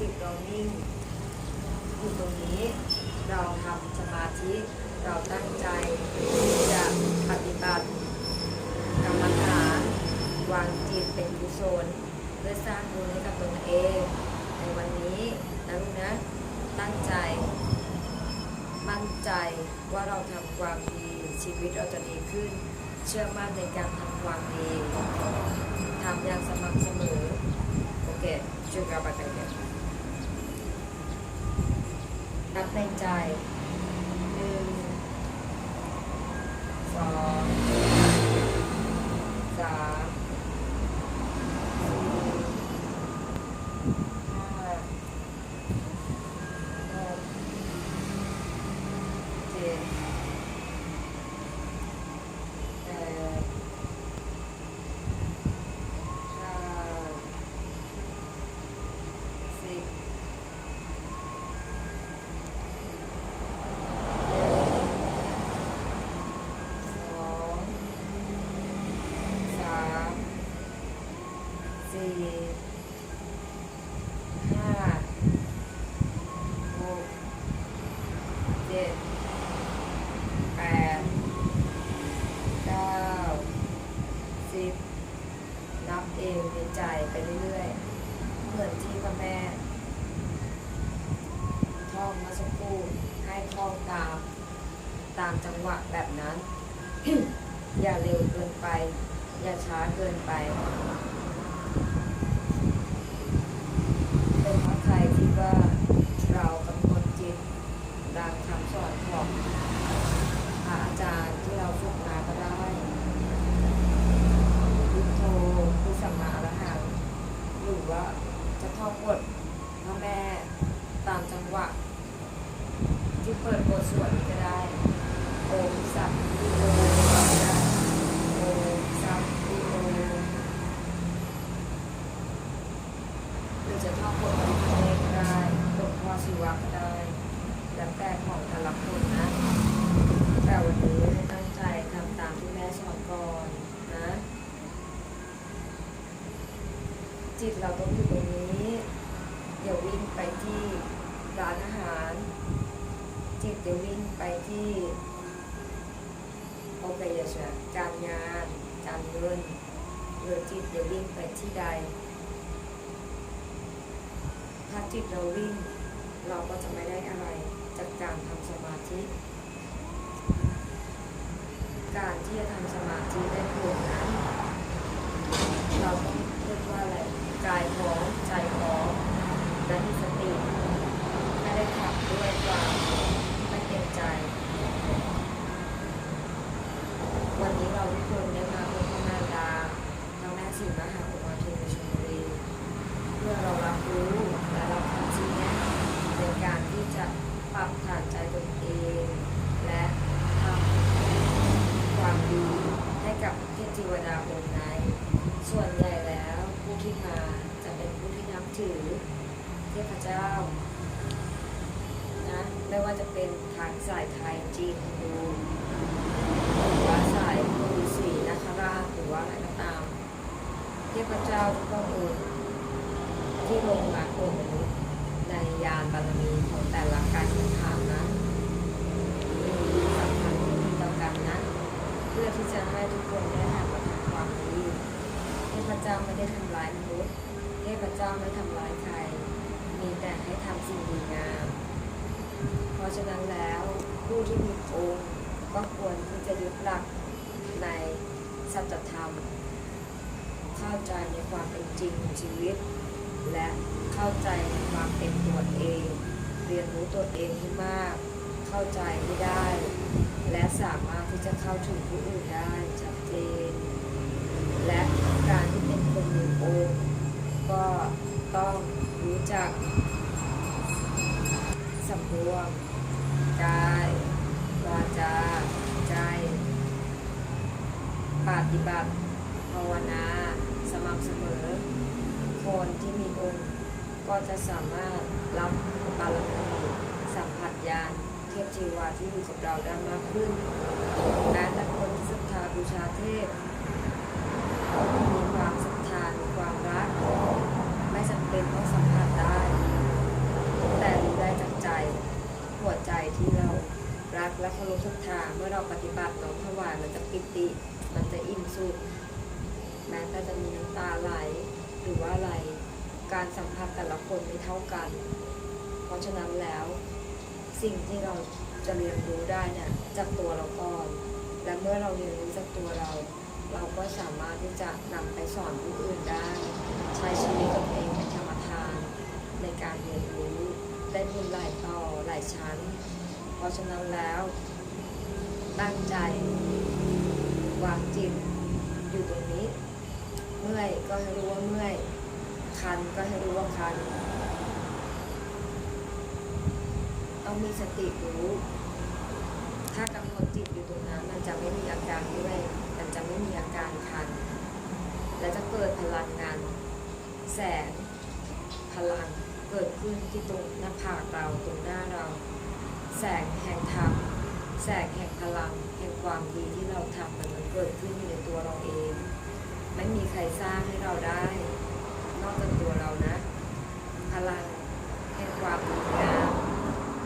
จิตเรานิ่งอยู่ตรงนี้เราทำสมาธิเราตั้งใจที่จะปฏิบัติกรรมฐานวางจิตเป็นกุศลเพื่อสร้างบุญให้กับตนเอง ในวันนี้นะลูกนะตั้งใจ มั่นใจว่าเราทำความดีชีวิตเราจะดีขึ้น เชื่อมั่นในการทำความดีทำอย่างสม่ำเสมอโอเคช่วยกันไปกันเนี่ยนับ ในใจหนึ่งสองสามสี่ห้าหกเจ็ดแปดเก้าสิบหนึ่งสองสามสี่ห้าหกเจ็ดแปดเก้าสิบนับเองในใจไปเรื่อยๆ เหมือนที่พ่อแม่ ท่องมาสักครู่ให้ท่องตามตามจังหวะแบบนั้น อย่าเร็วเกินไป อย่าช้าเกินไป เป็นเพราะใครที่ว่าเรากำหนดจิตดังคำสอนของพระอาจารย์ที่เราฝึกมาก็ได้พุทโธพุทสัมมาอรหังหรือว่าจะท่องบทพ่อแม่ตามจังหวะ ที่เปิดบทสวดนี้ก็ได้ โอมสัพพิโอก็ได้โอมสัพพิโอ หรือจะท่องบทอุเลขก็ได้บทพ่อศิวะก็ได้ แล้วแต่ของแต่ละคนนะ แต่วันนี้ให้ตั้งใจทำตามที่แม่สอนก่อนนะ จิตเราต้องอยู่ตรงนี้อย่าวิ่งไปที่ร้านอาหาร จิตจะวิ่งไปที่โอเคยชการงาน การเงินหรือจิตจะวิ่งไปที่ใด ถ้าจิตเราวิ่ง เราก็จะไม่ได้อะไรจากการทำสมาธิ การที่จะทำสมาธิได้ผลนั้นเราต้องเรียกว่าอะไรกายพร้อมใจพร้อมและมีสติไม่ได้ขับด้วยความไม่เต็มใจ วันนี้เราทุกคนได้มาพบพระมารดาพระแม่ศรีมหาอุมาเทวชนบุรี เพื่อเรารับรู้และรับคำชี้แนะในการที่จะปรับฐานใจตนเอง และทำความดีให้กับเทพเทวดาองค์ในส่วนใหญ่แล้วผู้ที่มาจะเป็นผู้ที่นับถือเทพเจ้านะไม่ว่าจะเป็นทางสายไทยจีนฮินดูหรือว่าสายฤาษีนาคราชหรือว่าอะไรก็ตาม เทพเจ้าทุกพระองค์ ที่ลงมาโปรดมนุษย์ในยานบารมีของแต่ละการกระทำนั้นมีสำคัญต่อกันนั้น เพื่อ ทุกคนได้หันมาทำความดีเทพเจ้าไม่ได้ทำร้ายมนุษย์เทพเจ้าไม่ทำร้ายใคร มีแต่ให้ทำสิ่งดีงาม เพราะฉะนั้นแล้วผู้ที่มีองค์ก็ควรที่จะยึดหลักในสัจธรรม เข้าใจในความเป็นจริงของชีวิต และเข้าใจในความเป็นตัวเอง เรียนรู้ตัวเองให้มาก เข้าใจให้ได้ และสามารถที่จะเข้าถึงผู้อื่นได้ชัดเจน และการที่เป็นคนมีองค์ก็ต้องรู้จักสำรวมกายวาจาใจ ปฏิบัติภาวนาสม่ำเสมอ คนที่มีองค์ก็จะสามารถรับบารมีสัมผัสญาณ ทพเทวาที่อยู่กับเราได้มากขึ้นและแต่คนที่ศรัทธาบูชาเทพมีความศรัทธาความรัก ไม่จำเป็นต้องสัมผัสได้ แต่รู้ได้จากใจหัวใจที่เรารักและเคารพศรัทธาเมื่อเราปฏิบัติน้อมถวายมันจะปิติ มันจะอิ่มสุดแม้แต่จะมีน้ำตาไหลหรือว่าอะไรการสัมผัสแต่ละคนไม่เท่ากัน เพราะฉะนั้นแล้ว สิ่งที่เราจะเรียนรู้ได้เนี่ยจากตัวเราก่อน และเมื่อเราเรียนรู้จากตัวเรา เราก็สามารถที่จะนำไปสอนผู้อื่นได้ ใช้ชีวิตตัวเองเป็นธรรมทาน ในการเรียนรู้ได้บุญหลายต่อหลายชั้น เพราะฉะนั้นแล้วตั้งใจ วางจิตอยู่ตรงนี้ เมื่อยก็ให้รู้ว่าเมื่อย คันก็ให้รู้ว่าคัน ต้องมีสติรู้ ถ้ากำหนดจิตอยู่ตรงนั้น มันจะไม่มีอาการเมื่อยมันจะไม่มีอาการคัน และจะเกิดพลังงานแสงพลังเกิดขึ้นที่ตรงหน้าผากเราตรงหน้าเรา แสงแห่งธรรมแสงแห่งพลังแห่งความดีที่เราทำมันมันเกิดขึ้นอยู่ในตัวเราเอง ไม่มีใครสร้างให้เราได้ นอกจากตัวเรานะ พลังแห่งความดีงาม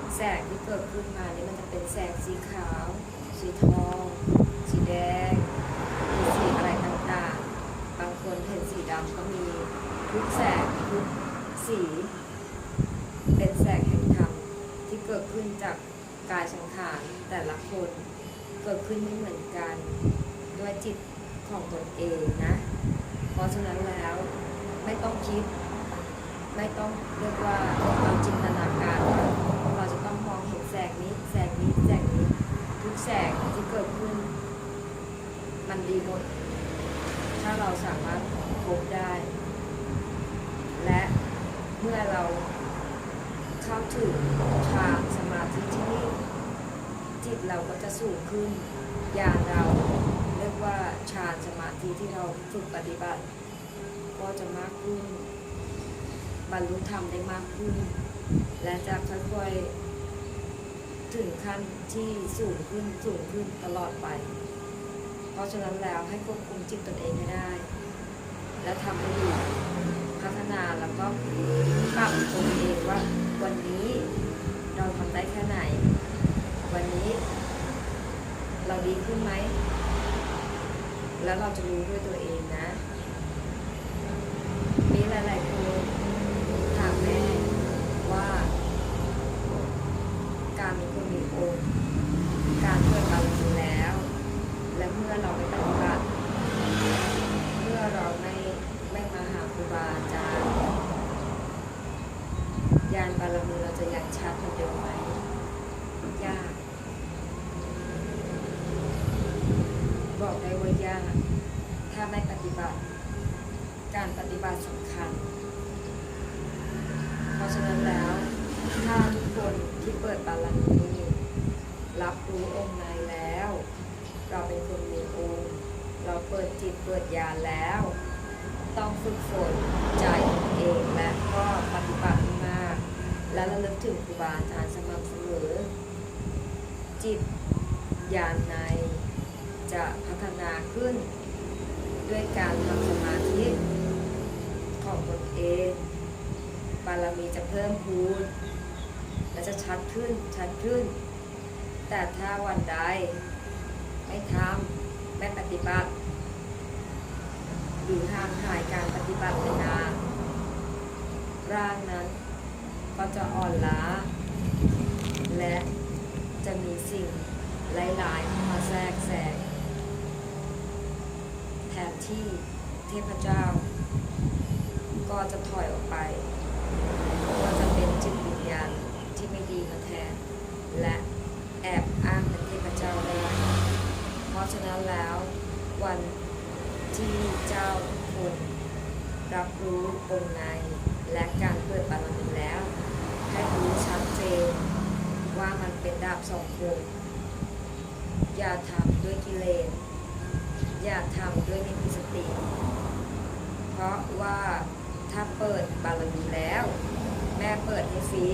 แสงที่เกิดขึ้นมานี่มันจะเป็นแสงสีขาว สีทอง สีแดงมีสีอะไรต่างๆ บางคนเห็นสีดำก็มีทุกแสงทุกสี เป็นแสงแห่งธรรมที่เกิดขึ้นจากกายสังขารแต่ละคนเกิดขึ้นไม่เหมือนกันด้วยจิตของตนเองนะ เพราะฉะนั้นแล้วไม่ต้องคิด ไม่ต้องเรียกว่าเราจินตนาการ แสงนี้แสงนี้แสงนี้ ทุกแสงที่เกิดขึ้น มันดีหมด ถ้าเราสามารถพบได้ และเมื่อเราเข้าถึงฌานสมาธิที่นี่จิตเราก็จะสูงขึ้นญาณเราเรียกว่าฌานสมาธิที่เราฝึกปฏิบัติ ก็จะมากขึ้น บรรลุธรรมได้มากขึ้น และจะค่อยๆ ถึงขั้นที่สูงขึ้นสูงขึ้นตลอดไป เพราะฉะนั้นแล้วให้ควบคุมจิตตนเองให้ได้ และทำให้ดีพัฒนาแล้วก็ปรับตัวเองว่าวันนี้เราทำได้แค่ไหน วันนี้ เราดีขึ้นไหม แล้วเราจะรู้ด้วยตัวเองนะ มีหลายๆคนถามแม่ว่า การมีคนมีองค์ การเกิดบารมีแล้ว และเมื่อเราไม่ปฏิบัติเมื่อเราไม่ไม่มาหาครูบาอาจารย์ยานบารมีเราจะยังชัดเหมือนเดิมไหมยาก บอกได้ว่ายากถ้าไม่ปฏิบัติ การปฏิบัติสำคัญ เพราะฉะนั้นแล้ว ถ้าทุกคนที่เปิดบารมีรับรู้องค์ในแล้ว เราเป็นคนมีองค์ เปิดจิตเปิดญาณแล้ว ต้องฝึกฝนใจเองและก็ปฏิบัติมาก และระลึกถึงครูบาอาจารย์สม่ำเสมอ จิตญาณในจะพัฒนาขึ้น ด้วยการทำสมาธิของตนเอง บารมีจะเพิ่มพูนและจะชัดขึ้นชัดขึ้น แต่ถ้าวันใดไม่ทำไม่ปฏิบัติ หรือห่างหายการปฏิบัติไปนานร่างนั้นก็จะอ่อนล้า และจะมีสิ่งหลายๆมาแทรกแซงแทนที่เทพเจ้า ก็จะถอยออกไป ก็จะเป็นจิตวิญญาณที่ไม่ดีมาแทน และแอบอ้างเป็นเทพเจ้าได้ เพราะฉะนั้นแล้ววัน ที่เจ้าทุกคนรับรู้องค์ในและการเปิดบารมีแล้ว ให้รู้ชัดเจนว่ามันเป็นดาบสองคมอย่าทำด้วยกิเลสอย่าทำด้วยไม่มีสติ เพราะว่าถ้าเปิดบารมีแล้ว แม่เปิดให้ฟรี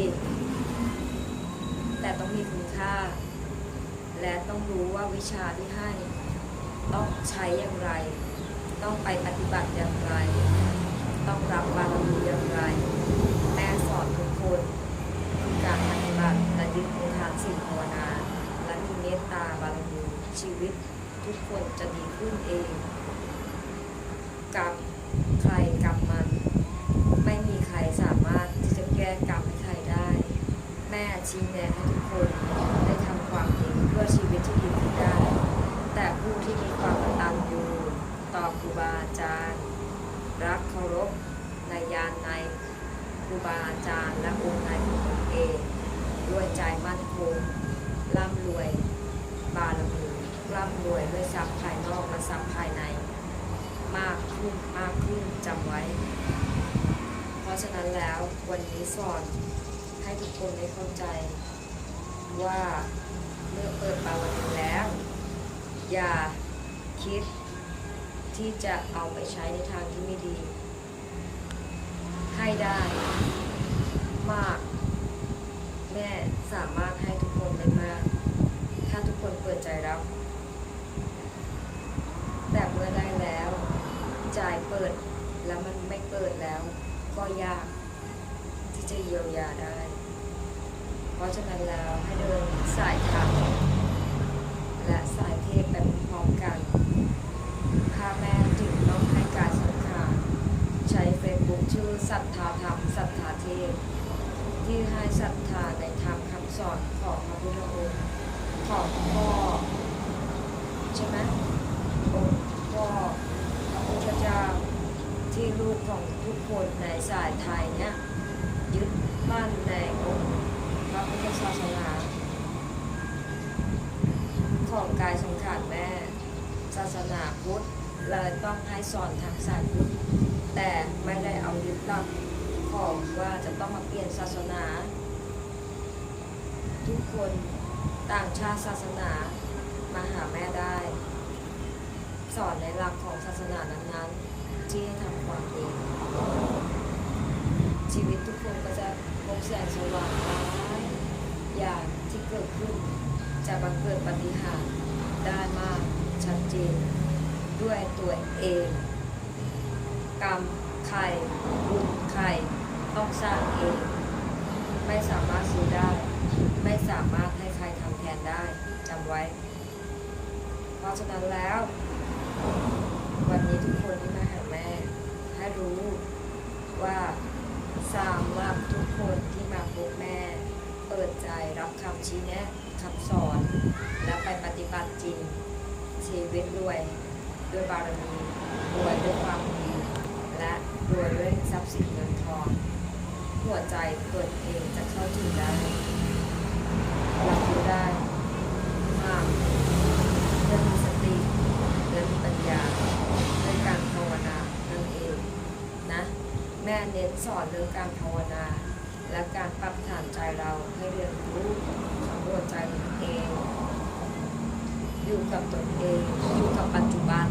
แต่ต้องมีคุณค่า และต้องรู้ว่าวิชาที่ให้ ต้องใช้อย่างไร ต้องไปปฏิบัติอย่างไร ต้องรับบารมีอย่างไร แม่สอนทุกคนการปฏิบัติและยึดในทางสิ่งภาวนา และมีเมตตาบารมีชีวิตทุกคนจะดีขึ้นเอง กับ ร่ำรวยด้วยทรัพย์ภายนอกและทรัพย์ภายใน มากขึ้นมากขึ้นจำไว้ เพราะฉะนั้นแล้ววันนี้สอนให้ทุกคนได้เข้าใจ ว่าเมื่อเปิดปาวันนี้แล้ว อย่าคิดที่จะเอาไปใช้ในทางที่ไม่ดี ให้ได้มาก แม่สามารถให้ทุกคนได้มาก ถ้าทุกคนเปิดใจรับ แต่เมื่อได้แล้ว จ่ายเปิด แล้วมันไม่เปิดแล้ว ก็ยากที่จะเยียวยาได้ เพราะฉะนั้นแล้วให้เดินสายธรรมและสายเทพไปพร้อมกันข้าแม่จึงต้องให้การสังขารใช้เฟซบุ๊กชื่อศรัทธาธรรมศรัทธาเทพที่ให้ศรัทธาในธรรมคำสอนของพระพุทธองค์ของพ่อใช่ไหมองค์พ่อ เจ้าที่ลูกของทุกคนในสายไทยเนี่ยยึดมั่นในองค์พระพุทธศาสนาของกายสงขารแม่ ศาสนาพุทธเลยต้องให้สอนทางสายพุทธแต่ไม่ได้เอายึดหลักของว่าจะต้องมาเปลี่ยนศาสนา ทุกคนต่างชาติศาสนามาหาแม่ได้ สอนในหลักของศาสนานั้นๆ ที่ทำความดี ชีวิตทุกคนก็จะพบแสงสว่างหลายอย่างที่เกิดขึ้น จะบังเกิดปฏิหารได้มากชัดเจน ด้วยตัวเอง กรรมใครบุญใครต้องสร้างเอง ไม่สามารถซื้อได้ ไม่สามารถให้ใครทำแทนได้จำไว้ เพราะฉะนั้นแล้ว วันนี้ทุกคนที่มาหาแม่ให้รู้ว่าสำหรับทุกคนที่มาพบแม่ เปิดใจรับคำชี้แนะคำสอน และไปปฏิบัติจริง ชีวิตรวยด้วยบารมีรวยด้วยความดีและรวยด้วยทรัพย์สินเงินทอง หัวใจตัวเองจะเข้าถึงได้รับรู้ได้มากเรื่องมีส ติเรื่องปัญญาด้วยการภาวนานั่นเองนะแม่เน้นสอนเรื่องการภาวนา และการปรับฐานใจเราให้เรียนรู้สำรวจใจตนเอง อยู่กับตนเองอยู่กับปัจจุบัน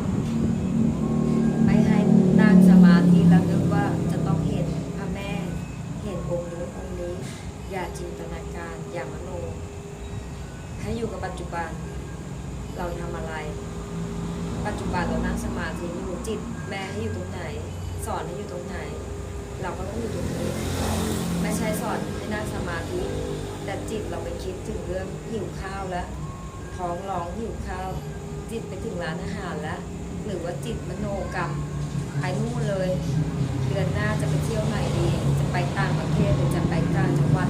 ไม่ให้นั่งสมาธิแล้วนึกว่าจะต้องเห็นพระแม่เห็นองค์นู้นองค์นี้ อย่าจินตนาการอย่ามโนให้อยู่กับปัจจุบันเราทำอะไร ปัจจุบันเรานั่งสมาธิอยู่จิตแม่ให้อยู่ตรงไหน สอนให้อยู่ตรงไหน เราก็ต้องอยู่ตรงนี้ ไม่ใช่สอนให้นั่งสมาธิแต่จิตเราไปคิดถึงเรื่องหิวข้าวแล้วท้องร้องหิวข้าวจิตไปถึงร้านอาหารแล้ว หรือว่าจิตมโนกรรมไปนู่นเลย เดือนหน้าจะไปเที่ยวไหนดี จะไปต่างประเทศหรือจะไปต่างจังหวัด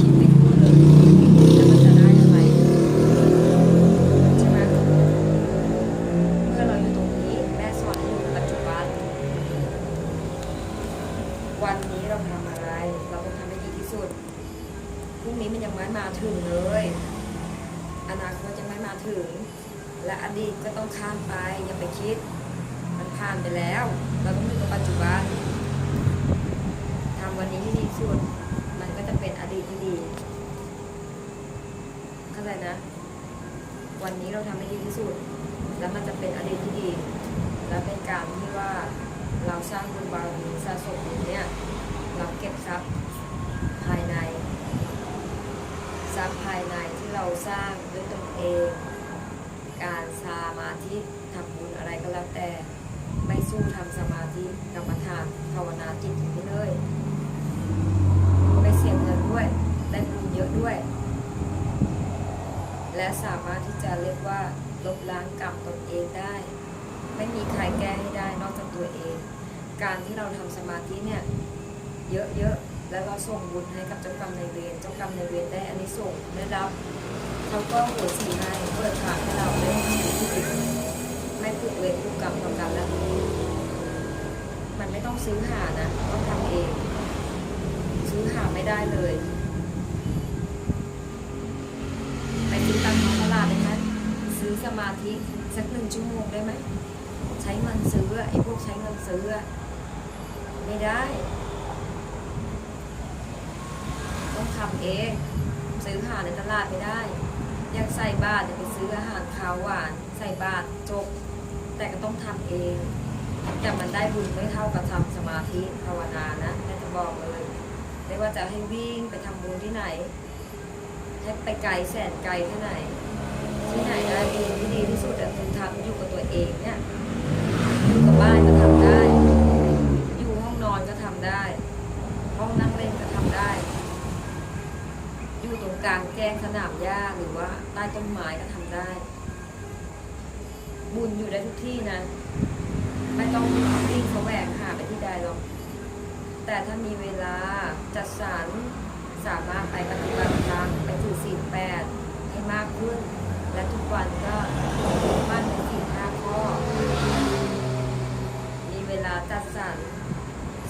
คิดไม่พูดเลยแล้วมันจะได้อะไรใช่ไหมเมื่อเราอยู่ตรงนี้แม่สอนให้อยู่ปัจจุบัน วันนี้เราทำอะไร เราต้องทำให้ดีที่สุด พรุ่งนี้มันยังไม่มาถึงเลย อนาคตยังไม่มาถึง และอดีตก็ต้องข้ามไป อย่าไปคิด มันผ่านไปแล้ว เราต้องอยู่กับปัจจุบันทำวันนี้ให้ดีที่สุด มันก็จะเป็นอดีตที่ดี เข้าใจนะ วันนี้เราทำให้ดีที่สุด แล้วมันจะเป็นอดีตที่ดี และเป็นการที่ว่าเราสร้างบุญบารมีสะสมบุญเนี่ย เราเก็บทรัพย์ภายใน ทรัพย์ภายในที่เราสร้างด้วยตนเอง การสมาธิทำบุญอะไรก็แล้วแต่ ไม่สู้ทำสมาธิกรรมฐานภาวนาจิตอย่างนี้เลย ไม่เสียเงินด้วย ได้บุญเยอะด้วย และสามารถที่จะเรียกว่าลบล้างกรรมตนเองได้ ไม่มีใครแก้ให้ได้นอกจากตัวเอง การที่เราทำสมาธิเนี่ยเยอะๆแล้วเราส่งบุญให้กับเจ้ากรรมในเวรเจ้ากรรมในเวรได้อันนี้ส่งได้รับเขาก็โหวสีให้เปิดทางให้เราได้ทำสิ่งที่ดีไม่ผูกเวรผูกกรรมต่อกันแล้วมันไม่ต้องซื้อหานะต้องทำเอง ซื้อหาไม่ได้เลย ไปซื้อตามท้องตลาดได้ไหมซื้อ สมาธิสักหนึ่งชั่วโมงได้ไหมใช้เงินซื้อไอ้พวกใช้เงินซื้อไม่ได้ ต้องทำเองซื้อหาในตลาดไม่ได้อยากใส่บาตรเนี่ยไปซื้ออาหารคาวหวาน ใส่บาตรจบ แต่ก็ต้องทำเอง แต่มันได้บุญไม่เท่ากับทำสมาธิภาวนานะแม่จะบอกเลยไม่ว่าจะให้วิ่งไปทำบุญที่ไหนให้ไปไกลแสนไกลแค่ไหน ที่ไหนได้บุญที่ดีที่สุดอะคือทำอยู่กับตัวเองเนี่ยอยู่กับบ้านก็ทำได้ อยู่ห้องนอนก็ทำได้ ห้องนั่งเล่นก็ทำได้ อยู่ตรงกลางแจ้งสนามหญ้าหรือว่าใต้ต้นไม้ก็ทำได้ บุญอยู่ได้ทุกที่นะ ไม่ต้องวิ่งแสวงหาไปที่ใดหรอก แต่ถ้ามีเวลาจัดสรรสามารถไปปฏิบัติธรรมไปถือศีลแปดให้มากขึ้น และทุกวันก็มั่นในศีลห้าข้อ มีเวลาจัดสรร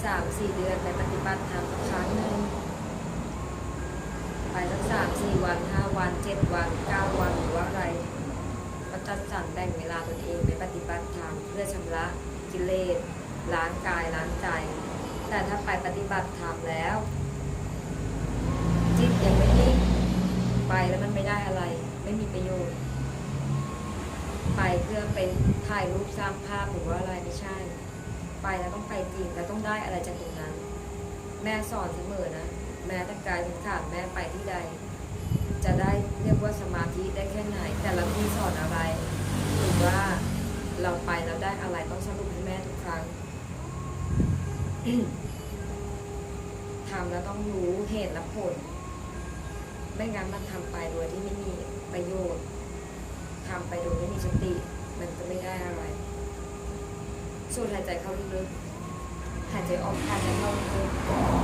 สามสี่เดือนไปปฏิบัติธรรมสักครั้งหนึ่งไปสักสามสี่วันห้าวันเจ็ดวันเก้าวันหรือว่าอะไรก็จัดสรรแบ่งเวลาตนเองไปปฏิบัติธรรมเพื่อชำระกิเลสล้างกายล้างใจ แต่ถ้าไปปฏิบัติธรรมแล้ว จิตยังไม่นิ่งไปแล้วมันไม่ได้อะไร ไม่มีประโยชน์ ไปเพื่อเป็นถ่ายรูปสร้างภาพหรือว่าอะไรไม่ใช่ ไปแล้วต้องไปจริงแล้วต้องได้อะไรจากตรงนั้น แม่สอนเสมอนะ แม้แต่กายถึงขาดแม่ไปที่ใด จะได้เรียกว่าสมาธิได้แค่ไหน แต่ละที่สอนอะไรหรือว่าเราไปแล้วได้อะไรต้องสรุปให้แม่ทุกครั้งทำแล้วต้องรู้เหตุและผล ไม่งั้นมันทำไปโดยที่ไม่มีประโยชน์ทำไปโดยไม่มีสติ มันจะไม่ได้อะไร สูดหายใจเข้าลึกๆหายใจออกหายใจเข้าลึกๆ